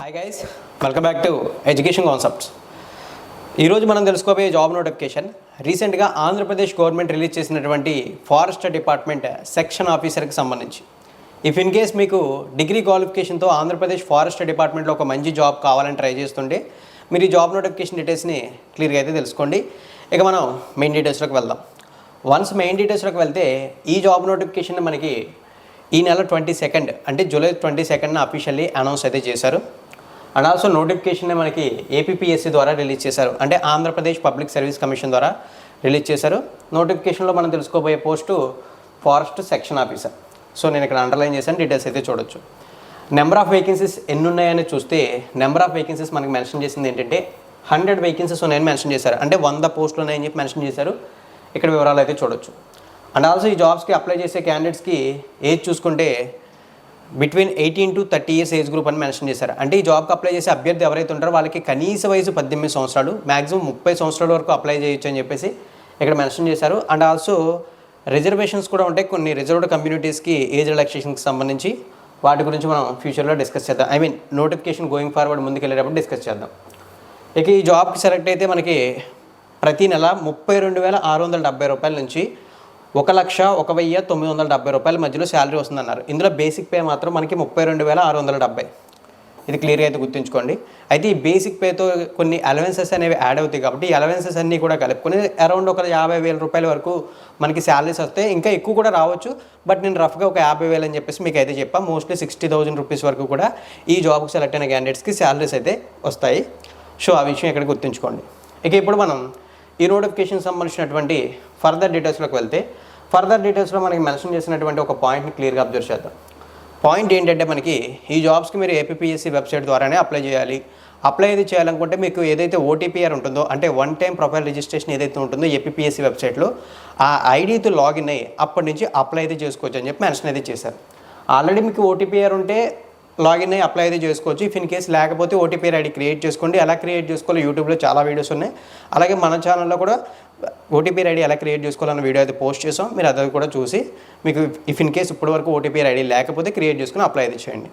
Hi guys welcome back to education concepts ఈరోజు మనం తెలుసుకోబోయే జాబ్ నోటిఫికేషన్ రీసెంట్గా ఆంధ్రప్రదేశ్ గవర్నమెంట్ రిలీజ్ చేసినటువంటి ఫారెస్ట్ డిపార్ట్మెంట్ సెక్షన్ ఆఫీసర్కి సంబంధించి. ఇఫ్ ఇన్ కేస్ మీకు డిగ్రీ క్వాలిఫికేషన్తో ఆంధ్రప్రదేశ్ ఫారెస్ట్ డిపార్ట్మెంట్లో ఒక మంచి జాబ్ కావాలని ట్రై చేస్తుంటే మీరు ఈ జాబ్ నోటిఫికేషన్ డీటెయిల్స్ని క్లియర్గా అయితే తెలుసుకోండి. ఇక మనం మెయిన్ డీటెయిల్స్లోకి వెళ్దాం. వన్స్ మెయిన్ డీటెయిల్స్లోకి వెళ్తే ఈ జాబ్ నోటిఫికేషన్ మనకి ఈ నెల ట్వంటీ సెకండ్ అంటే జూలై ట్వంటీ సెకండ్న అఫీషియల్లీ అనౌన్స్ అయితే చేశారు. అండ్ ఆల్సో నోటిఫికేషన్ మనకి ఏపీపీఎస్సీ ద్వారా రిలీజ్ చేశారు. అంటే ఆంధ్రప్రదేశ్ పబ్లిక్ సర్వీస్ కమిషన్ ద్వారా రిలీజ్ చేశారు. నోటిఫికేషన్లో మనం తెలుసుకోబోయే post forest section officer so నేను ఇక్కడ అండర్లైన్ చేశాను డీటెయిల్స్ అయితే చూడొచ్చు. నెంబర్ ఆఫ్ వేకెన్సీస్ ఎన్ని ఉన్నాయని చూస్తే నెంబర్ ఆఫ్ వేకెన్సీస్ మనకి మెన్షన్ చేసింది ఏంటంటే హండ్రెడ్ వేకెన్సీస్ ఉన్నాయని మెన్షన్ చేశారు. అంటే వంద పోస్టులు ఉన్నాయని చెప్పి మెన్షన్ చేశారు. ఇక్కడ వివరాలు అయితే చూడొచ్చు. అండ్ ఆల్సో ఈ జాబ్స్కి అప్లై చేసే క్యాండిడేట్స్కి ఏజ్ చూసుకుంటే between eighteen to thirty years age group అని మెన్షన్ చేశారు. అంటే ఈ జాబ్కి అప్లై చేసే అభ్యర్థి ఎవరైతే ఉంటారో వాళ్ళకి కనీస వయసు పద్దెనిమిది సంవత్సరాలు మాక్సిమం ముప్పై సంవత్సరాల వరకు అప్లై చేయొచ్చు అని చెప్పేసి ఇక్కడ మెన్షన్ చేశారు. అండ్ ఆల్సో రిజర్వేషన్స్ కూడా ఉంటాయి కొన్ని రిజర్వ్డ్ కమ్యూనిటీస్కి ఏజ్ రిలాక్సేషన్కి సంబంధించి. వాటి గురించి మనం ఫ్యూచర్లో డిస్కస్ చేద్దాం. I mean notification going forward ముందుకు వెళ్ళేటప్పుడు డిస్కస్ చేద్దాం. ఇక ఈ జాబ్కి సెలెక్ట్ అయితే మనకి ప్రతి నెల ముప్పై రెండు వేల ఆరు వందల డెబ్బై రూపాయల నుంచి ఒక లక్ష ఒక వెయ్యి తొమ్మిది వందల డెబ్బై రూపాయల మధ్యలో శాలరీ వస్తుందన్నారు. ఇందులో బేసిక్ పే మాత్రం మనకి ముప్పై రెండు వేల ఆరు వందల డెబ్బై. ఇది క్లియర్గా అయితే గుర్తుంచుకోండి. అయితే ఈ బేసిక్ పేతో కొన్ని అలవెన్సెస్ అనేవి యాడ్ అవుతాయి కాబట్టి ఈ అలవెన్సెస్ అన్నీ కూడా కలుపుకొని అరౌండ్ ఒక యాభై వేల రూపాయల వరకు మనకి శాలరీస్ వస్తాయి. ఇంకా ఎక్కువ కూడా రావచ్చు. బట్ నేను రఫ్గా ఒక యాభై వేలు అని చెప్పేసి మీకు అయితే చెప్పా. మోస్ట్లీ సిక్స్టీ థౌసండ్ రూపీస్ వరకు కూడా ఈ జాబ్కి సెలెక్ట్ అయిన క్యాండిడేట్స్కి శాలరీస్ అయితే వస్తాయి. సో ఆ విషయం ఇక్కడ గుర్తుంచుకోండి. ఇక ఇప్పుడు మనం ఈ నోటిఫికేషన్ సంబంధించినటువంటి ఫర్దర్ డీటెయిల్స్లోకి వెళ్తే ఫర్దర్ డీటెయిల్స్లో మనకి మెన్షన్ చేసినటువంటి ఒక పాయింట్ని క్లియర్గా అబ్జర్వ్ చేద్దాం. పాయింట్ ఏంటంటే మనకి ఈ జాబ్స్కి మీరు ఏపీఎస్సీ వెబ్సైట్ ద్వారానే అప్లై చేయాలి. అప్లై అయితే చేయాలనుకుంటే మీకు ఏదైతే ఓటీపీఆర్ ఉంటుందో అంటే వన్ టైం ప్రొఫైల్ రిజిస్ట్రేషన్ ఏదైతే ఉంటుందో ఏపీఎస్సీ వెబ్సైట్లో ఆ ఐడితో లాగిన్ అయ్యి అప్పటి నుంచి అప్లై అయితే చేసుకోవచ్చు అని చెప్పి మెన్షన్ అయితే చేశారు. ఆల్రెడీ మీకు ఓటీపీఆర్ ఉంటే లాగిన్ అయ్యి అప్లై అయితే చేసుకోవచ్చు. ఇఫ్ ఇన్ కేస్ లేకపోతే ఓటీపీ ఐడి క్రియేట్ చేసుకోండి. ఎలా క్రియేట్ చేసుకోవాలో యూట్యూబ్లో చాలా వీడియోస్ ఉన్నాయి. అలాగే మన ఛానల్లో కూడా ఓటీపీ ఐడి ఎలా క్రియేట్ చేసుకోవాలన్న వీడియో అయితే పోస్ట్ చేసాం. మీరు అది కూడా చూసి మీకు ఇఫ్ ఇన్ కేస్ ఇప్పటి వరకు ఓటీపీ ఐడి లేకపోతే క్రియేట్ చేసుకుని అప్లై అయితే చేయండి.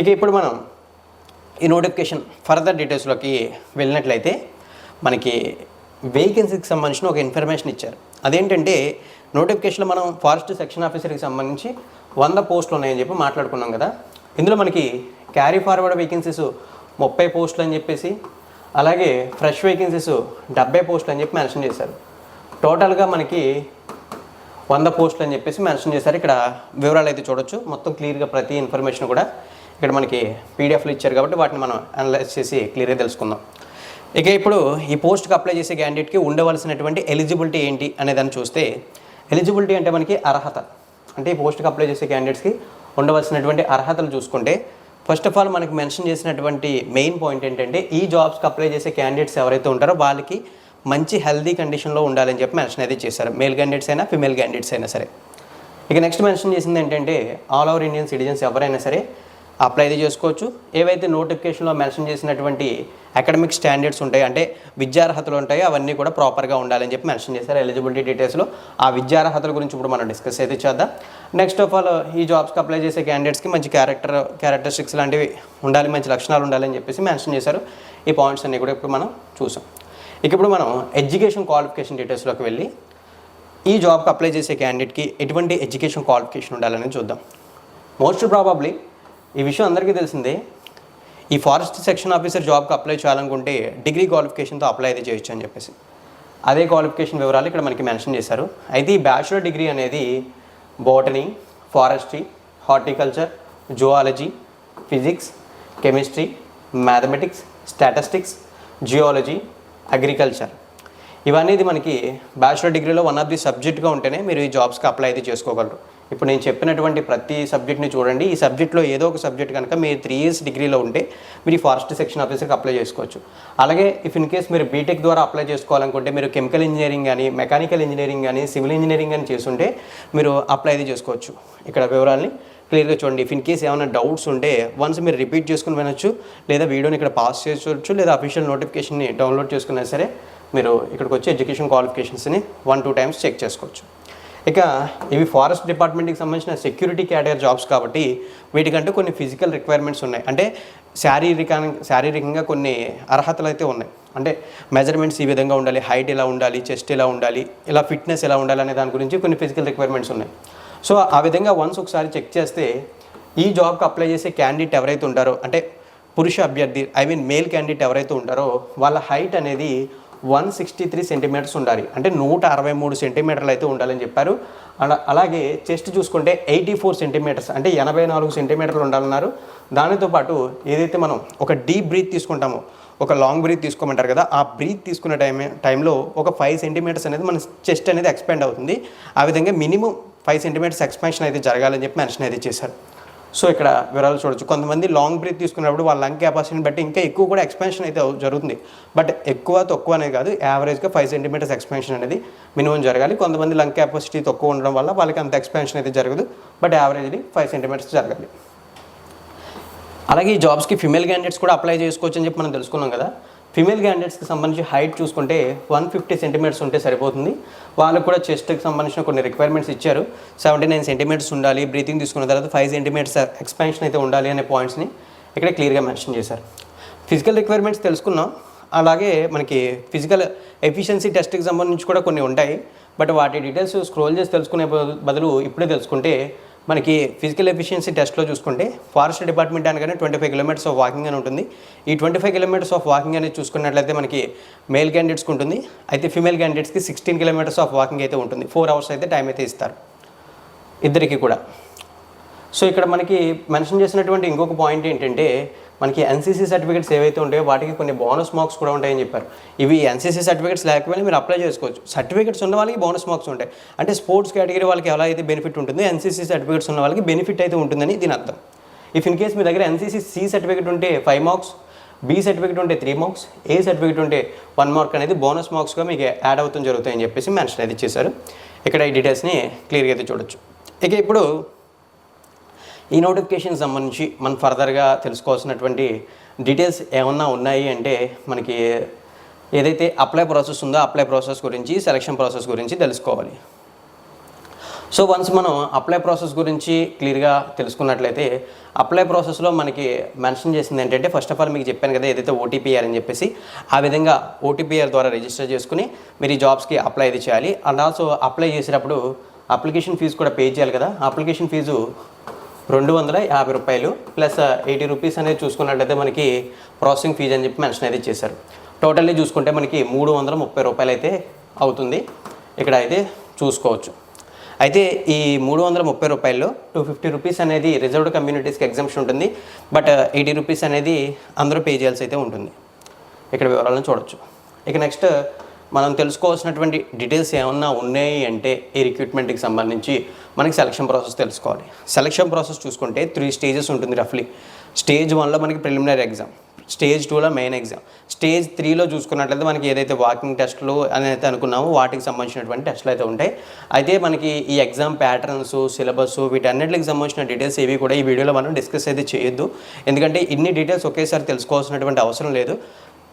ఇక ఇప్పుడు మనం ఈ నోటిఫికేషన్ ఫర్దర్ డీటెయిల్స్లోకి వెళ్ళినట్లయితే మనకి వేకెన్సీకి సంబంధించిన ఒక ఇన్ఫర్మేషన్ ఇచ్చారు. అదేంటంటే నోటిఫికేషన్లో మనం ఫారెస్ట్ సెక్షన్ ఆఫీసర్కి సంబంధించి వంద పోస్టులు ఉన్నాయని చెప్పి మాట్లాడుకున్నాం కదా. ఇందులో మనకి క్యారీ ఫార్వర్డ్ వేకెన్సీస్ ముప్పై పోస్టులు అని చెప్పేసి అలాగే ఫ్రెష్ వేకెన్సీస్ డెబ్బై పోస్టులు అని చెప్పి మెన్షన్ చేశారు. టోటల్గా మనకి వంద పోస్టులు అని చెప్పేసి మెన్షన్ చేశారు. ఇక్కడ వివరాలు అయితే చూడొచ్చు. మొత్తం క్లియర్గా ప్రతి ఇన్ఫర్మేషన్ కూడా ఇక్కడ మనకి పీడిఎఫ్లు ఇచ్చారు కాబట్టి వాటిని మనం అనలైజ్ చేసి క్లియర్గా తెలుసుకుందాం. ఇక ఇప్పుడు ఈ పోస్ట్కి అప్లై చేసే క్యాండిడేట్కి ఉండవలసినటువంటి ఎలిజిబిలిటీ ఏంటి అనేదాన్ని చూస్తే ఎలిజిబిలిటీ అంటే మనకి అర్హత. అంటే ఈ పోస్ట్కి అప్లై చేసే క్యాండిడేట్స్కి ఉండవలసినటువంటి అర్హతలు చూసుకుంటే ఫస్ట్ ఆఫ్ ఆల్ మనకి మెన్షన్ చేసినటువంటి మెయిన్ పాయింట్ ఏంటంటే ఈ జాబ్స్కి అప్లై చేసే క్యాండిడేట్స్ ఎవరైతే ఉంటారో వాళ్ళకి మంచి హెల్దీ కండిషన్లో ఉండాలని చెప్పి మెన్షన్ అయితే చేశారు. మేల్ క్యాండిడేట్స్ అయినా ఫిమేల్ క్యాండిడేట్స్ అయినా సరే. ఇక నెక్స్ట్ మెన్షన్ చేసింది ఏంటంటే ఆల్ ఓవర్ ఇండియన్ సిటిజన్స్ ఎవరైనా సరే అప్లై అయితే చేసుకోవచ్చు. ఏవైతే నోటిఫికేషన్లో మెన్షన్ చేసినటువంటి అకాడమిక్ స్టాండర్డ్స్ ఉంటాయి అంటే విద్యార్హతలు ఉంటాయి అవన్నీ కూడా ప్రాపర్గా ఉండాలని చెప్పి మెన్షన్ చేశారు. ఎలిజిబిలిటీ డీటెయిల్స్లో ఆ విద్యార్హతల గురించి ఇప్పుడు మనం డిస్కస్ అయితే చేద్దాం. నెక్స్ట్ ఆఫ్ ఆల్ ఈ జాబ్స్కి అప్లై చేసే క్యాండిడేట్స్కి మంచి క్యారెక్టర్ క్యారెక్టరిస్టిక్స్ లాంటివి ఉండాలి మంచి లక్షణాలు ఉండాలని చెప్పేసి మెన్షన్ చేశారు. ఈ పాయింట్స్ అన్నీ కూడా ఇప్పుడు మనం చూసాం. ఇక ఇప్పుడు మనం ఎడ్యుకేషన్ క్వాలిఫికేషన్ డీటెయిల్స్లోకి వెళ్ళి ఈ జాబ్కి అప్లై చేసే క్యాండిడేట్కి ఎటువంటి ఎడ్యుకేషన్ క్వాలిఫికేషన్ ఉండాలని చూద్దాం. మోస్ట్ ప్రాబబ్లీ ఈ విషయం అందరికీ తెలిసిందే. ఈ ఫారెస్ట్ సెక్షన్ ఆఫీసర్ జాబ్కి అప్లై చేయాలనుకుంటే డిగ్రీ క్వాలిఫికేషన్తో అప్లై అయితే చేయొచ్చు అని చెప్పేసి. అదే క్వాలిఫికేషన్ వివరాలు ఇక్కడ మనకి మెన్షన్ చేశారు. అయితే ఈ బ్యాచులర్ డిగ్రీ అనేది botany forestry horticulture zoology physics chemistry mathematics statistics geology agriculture. ఇవన్నీ ఇది మనకి బ్యాచులర్ డిగ్రీలో వన్ ఆఫ్ ది సబ్జెక్ట్గా ఉంటేనే మీరు ఈ జాబ్స్కి అప్లై అయితే చేసుకోగలరు. ఇప్పుడు నేను చెప్పినటువంటి ప్రతి సబ్జెక్ట్ని చూడండి. ఈ సబ్జెక్ట్లో ఏదో ఒక సబ్జెక్ట్ కనుక మీరు త్రీ ఇయర్స్ డిగ్రీలో ఉంటే మీరు ఈ ఫారెస్ట్ సెక్షన్ ఆఫీసర్కి అప్లై చేసుకోవచ్చు. అలాగే ఇఫ్ ఇన్ కేస్ మీరు బీటెక్ ద్వారా అప్లై చేసుకోవాలనుకుంటే మీరు కెమికల్ ఇంజనీరింగ్ కానీ మెకానికల్ ఇంజనీరింగ్ కానీ సివిల్ ఇంజనీరింగ్ కానీ చేస్తుంటే మీరు అప్లై అయితే చేసుకోవచ్చు. ఇక్కడ వివరాలని క్లియర్గా చూడండి. ఇఫ్ ఇన్ కేస్ ఏమైనా డౌట్స్ ఉంటే వన్స్ మీరు రిపీట్ చేసుకుని వినొచ్చు లేదా వీడియోని ఇక్కడ పాస్ చేసుకోవచ్చు లేదా అఫీషియల్ నోటిఫికేషన్ని డౌన్లోడ్ చేసుకున్నా సరే మీరు ఇక్కడికి వచ్చి ఎడ్యుకేషన్ క్వాలిఫికేషన్స్ని వన్ టూ టైమ్స్ చెక్ చేసుకోవచ్చు. ఇక ఇవి ఫారెస్ట్ డిపార్ట్మెంట్కి సంబంధించిన సెక్యూరిటీ క్యాడర్ జాబ్స్ కాబట్టి వీటికంటూ కొన్ని ఫిజికల్ రిక్వైర్మెంట్స్ ఉన్నాయి. అంటే శారీరక శారీరకంగా కొన్ని అర్హతలు అయితే ఉన్నాయి. అంటే మెజర్మెంట్స్ ఈ విధంగా ఉండాలి హైట్ ఎలా ఉండాలి చెస్ట్ ఎలా ఉండాలి ఇలా ఫిట్నెస్ ఎలా ఉండాలి అనే దాని గురించి కొన్ని ఫిజికల్ రిక్వైర్మెంట్స్ ఉన్నాయి. సో ఆ విధంగా వన్స్ ఒకసారి చెక్ చేస్తే ఈ జాబ్కి అప్లై చేసే క్యాండిడేట్ ఎవరైతే ఉంటారో అంటే పురుష అభ్యర్థి ఐ మీన్ మేల్ క్యాండిడేట్ ఎవరైతే ఉంటారో వాళ్ళ హైట్ అనేది వన్ సిక్స్టీ త్రీ సెంటీమీటర్స్ ఉండాలి. అంటే నూట అరవై మూడు సెంటీమీటర్లు అయితే ఉండాలని చెప్పారు. అలా అలాగే చెస్ట్ చూసుకుంటే ఎయిటీ ఫోర్ సెంటీమీటర్స్ అంటే ఎనభై నాలుగు సెంటీమీటర్లు ఉండాలన్నారు. దానితో పాటు ఏదైతే మనం ఒక డీప్ బ్రీత్ తీసుకుంటామో ఒక లాంగ్ బ్రీత్ తీసుకోమంటారు కదా ఆ బ్రీత్ తీసుకునే టైం టైంలో ఒక ఫైవ్ సెంటీమీటర్స్ అనేది మన చెస్ట్ అనేది ఎక్స్పాండ్ అవుతుంది. ఆ విధంగా మినిమం ఫైవ్ సెంటీమీటర్స్ ఎక్స్పాన్షన్ అయితే జరగాలని చెప్పి మెన్షన్ అయితే చేశారు. సో ఇక్కడ వివరాలు చూడొచ్చు. కొంతమంది లాంగ్ బ్రీత్ తీసుకున్నప్పుడు వాళ్ళ లంగ్ కెపాసిటీని బట్టి ఇంకా ఎక్కువ కూడా ఎక్స్పెన్షన్ అయితే జరుగుతుంది. బట్ ఎక్కువ తక్కువ అనేది కాదు యావరేజ్గా ఫైవ్ సెంటీమీటర్స్ ఎక్స్పెన్షన్ అనేది మినిమం జరగాలి. కొంతమంది లంగ్ కెపాసిటీ తక్కువ ఉండడం వల్ల వాళ్ళకి అంత ఎక్స్పెన్షన్ అయితే జరగదు. బట్ యావరేజ్లీ ఫైవ్ సెంటీమీటర్స్ జరగాలి. అలాగే ఈ జాబ్స్కి ఫిమేల్ క్యాండిడేట్స్ కూడా అప్లై చేసుకోవచ్చు అని చెప్పి మనం తెలుసుకున్నాం కదా. ఫిమేల్ క్యాండిడేట్స్కి సంబంధించి హైట్ చూసుకుంటే వన్ ఫిఫ్టీ సెంటీమీటర్స్ ఉంటే సరిపోతుంది. వాళ్ళకు కూడా చెస్ట్కి సంబంధించిన కొన్ని రిక్వైర్మెంట్స్ ఇచ్చారు. సెవెంటీ నైన్ సెంటీమీటర్స్ ఉండాలి బ్రీతింగ్ తీసుకున్న తర్వాత ఫైవ్ సెంటీమీటర్స్ ఎక్స్పాన్షన్ అయితే ఉండాలి అనే పాయింట్స్ని ఇక్కడ క్లియర్గా మెన్షన్ చేశారు. ఫిజికల్ రిక్వైర్మెంట్స్ తెలుసుకున్నాం. అలాగే మనకి ఫిజికల్ ఎఫిషియన్సీ టెస్ట్కి సంబంధించి కూడా కొన్ని ఉంటాయి. బట్ వాటి డీటెయిల్స్ స్క్రోల్ చేసి తెలుసుకునే బదులు ఇప్పుడే తెలుసుకుంటే మనకి ఫిజికల్ ఎఫిషియన్సీ టెస్ట్లో చూసుకుంటే ఫారెస్ట్ డిపార్ట్మెంట్ అనగానే twenty five kilometres of walking అని ఉంటుంది. ఈ twenty five kilometres of walking అనేది చూసుకున్నట్లయితే మనకి మేల్ క్యాండిడేట్స్కి ఉంటుంది. అయితే ఫిమేల్ క్యాండిడేట్స్కి సిక్స్టీన్ కిలోమీటర్స్ ఆఫ్ వాకింగ్ అయితే ఉంటుంది. ఫోర్ అవర్స్ అయితే టైం అయితే ఇస్తారు. ఇద్దరికి కూడా. సో ఇక్కడ మనకి మెన్షన్ చేసినటువంటి ఇంకొక పాయింట్ ఏంటంటే మనకి ఎన్సీసీ సర్టిఫికేట్స్ ఏవైతే ఉంటాయో వాటికి కొన్ని బోనస్ మార్క్స్ కూడా ఉంటాయని చెప్పారు. ఇవి ఎన్సీసీ సర్టిఫికేట్స్ లేకపోయినా మీరు అప్లై చేసుకోవచ్చు. సర్టిఫికేట్స్ ఉన్న వాళ్ళకి బోనస్ మార్క్స్ ఉంటాయి. అంటే స్పోర్ట్స్ కేటగిరీ వాళ్ళకి ఎలా అయితే బెనిఫిట్ ఉంటుందో ఎన్సీసీ సర్టిఫికేట్స్ ఉన్న వాళ్ళకి బెనిఫిట్ అయితే ఉంటుందని దీని అర్థం. ఇఫ్ ఇన్ కేస్ మీ దగ్గర ఎన్సీసీ సి సర్టిఫికేట్ ఉంటే ఫైవ్ మార్క్స్ బి సర్టిఫికేట్ ఉంటే త్రీ మార్క్స్ ఏ సర్టిఫికేట్ ఉంటే వన్ మార్క్ అనేది బోనస్ మార్క్స్గా మీకు యాడ్ అవుతుంది జరుగుతాయని చెప్పేసి మెన్షన్ అయితే చేశారు ఇక్కడ ఈ డీటెయిల్స్ని క్లియర్గా అయితే చూడొచ్చు. ఇక ఇప్పుడు ఈ నోటిఫికేషన్ సంబంధించి మనం ఫర్దర్గా తెలుసుకోవాల్సినటువంటి డీటెయిల్స్ ఏమన్నా ఉన్నాయి అంటే మనకి ఏదైతే అప్లై ప్రాసెస్ ఉందో అప్లై ప్రాసెస్ గురించి సెలక్షన్ ప్రాసెస్ గురించి తెలుసుకోవాలి. సో వన్స్ మనం అప్లై ప్రాసెస్ గురించి క్లియర్గా తెలుసుకున్నట్లయితే అప్లై ప్రాసెస్లో మనకి మెన్షన్ చేసింది ఏంటంటే ఫస్ట్ ఆఫ్ ఆల్ మీకు చెప్పాను కదా ఏదైతే ఓటీపీఆర్ అని చెప్పేసి ఆ విధంగా ఓటీపీఆర్ ద్వారా రిజిస్టర్ చేసుకుని మీరు ఈ జాబ్స్కి అప్లై అయితే చేయాలి. అండ్ ఆల్సో అప్లై చేసేటప్పుడు అప్లికేషన్ ఫీజు కూడా పే చేయాలి కదా. అప్లికేషన్ ఫీజు రెండు వందల యాభై రూపాయలు ప్లస్ ఎయిటీ రూపీస్ అనేది చూసుకున్నట్లయితే మనకి ప్రాసెసింగ్ ఫీజు అని చెప్పి మెన్షన్ అయితే చేశారు. టోటల్లీ చూసుకుంటే మనకి మూడు వందల ముప్పై రూపాయలు అయితే అవుతుంది. ఇక్కడ అయితే చూసుకోవచ్చు. అయితే ఈ మూడు వందల ముప్పై రూపాయల్లో టూ ఫిఫ్టీ రూపీస్ అనేది రిజర్వ్డ్ కమ్యూనిటీస్కి ఎగ్జామ్షన్ ఉంటుంది. బట్ ఎయిటీ రూపీస్ అనేది అందరూ పే చేయాల్సి అయితే ఉంటుంది. ఇక్కడ వివరాలను చూడొచ్చు. ఇక నెక్స్ట్ మనం తెలుసుకోవాల్సినటువంటి డీటెయిల్స్ ఏమన్నా ఉన్నాయి అంటే ఈ రిక్రూట్మెంట్కి సంబంధించి మనకి సెలక్షన్ ప్రాసెస్ తెలుసుకోవాలి. సెలక్షన్ ప్రాసెస్ చూసుకుంటే త్రీ స్టేజెస్ ఉంటుంది రఫ్లీ స్టేజ్ వన్లో మనకి ప్రిలిమినరీ ఎగ్జామ్ స్టేజ్ టూలో మెయిన్ ఎగ్జామ్ స్టేజ్ త్రీలో చూసుకున్నట్లయితే మనకి ఏదైతే వాకింగ్ టెస్ట్లు అని అయితే అనుకున్నామో వాటికి సంబంధించినటువంటి టెస్ట్లు అయితే ఉంటాయి. అయితే మనకి ఈ ఎగ్జామ్ ప్యాటర్న్స్ సిలబస్ వీటన్నిటికి సంబంధించిన డీటెయిల్స్ ఏవి కూడా ఈ వీడియోలో మనం డిస్కస్ అయితే చేయొద్దు. ఎందుకంటే ఇన్ని డీటెయిల్స్ ఒకేసారి తెలుసుకోవాల్సినటువంటి అవసరం లేదు.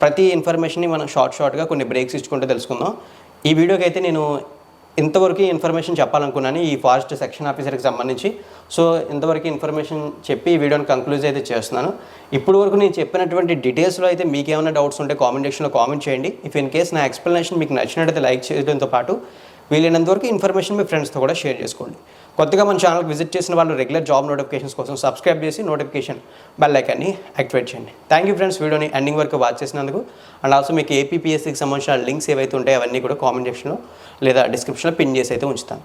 ప్రతి ఇన్ఫర్మేషన్ని మనం షార్ట్ షార్ట్గా కొన్ని బ్రేక్స్ ఇచ్చుకుంటూ తెలుసుకుందాం. ఈ వీడియోకి అయితే నేను ఇంతవరకు ఇన్ఫర్మేషన్ చెప్పాలనుకున్నాను ఈ ఫారెస్ట్ సెక్షన్ ఆఫీసర్కి సంబంధించి. సో ఇంతవరకు ఇన్ఫర్మేషన్ చెప్పి ఈ వీడియోని కంక్లూజ్ అయితే చేస్తున్నాను. ఇప్పుడు వరకు నేను చెప్పినటువంటి డీటెయిల్స్లో అయితే మీకు ఏమైనా డౌట్స్ ఉంటే కామెంట్ సెక్షన్లో కామెంట్ చేయండి. ఇఫ్ ఇన్ కేస్ నా ఎక్స్ప్లెనేషన్ మీకు నచ్చినట్టయితే లైక్ చేయడంతో పాటు వీలైనంత వరకు ఇన్ఫర్మేషన్ మీ ఫ్రెండ్స్తో కూడా షేర్ చేసుకోండి. కొత్తగా మన ఛానల్కి విజిట్ చేసిన వాళ్ళు రెగ్యులర్ జాబ్ నోటిఫికేషన్స్ కోసం సబ్స్క్రైబ్ చేసి నోటిఫికేషన్ బెల్ ఐకాన్ని యాక్టివేట్ చేయండి. థ్యాంక్ యూ ఫ్రెండ్స్ వీడియోని ఎండింగ్ వరకు వాచ్ చేసినందుకు. అండ్ ఆల్సో మీకు ఏపీపీఎస్సీకి సంబంధించిన లింక్స్ ఏవైతే ఉంటాయో అవన్నీ కూడా కామెంట్ సెక్షన్లో లేదా డిస్క్రిప్షన్లో పిన్ చేసి అయితే ఉంచుతాను.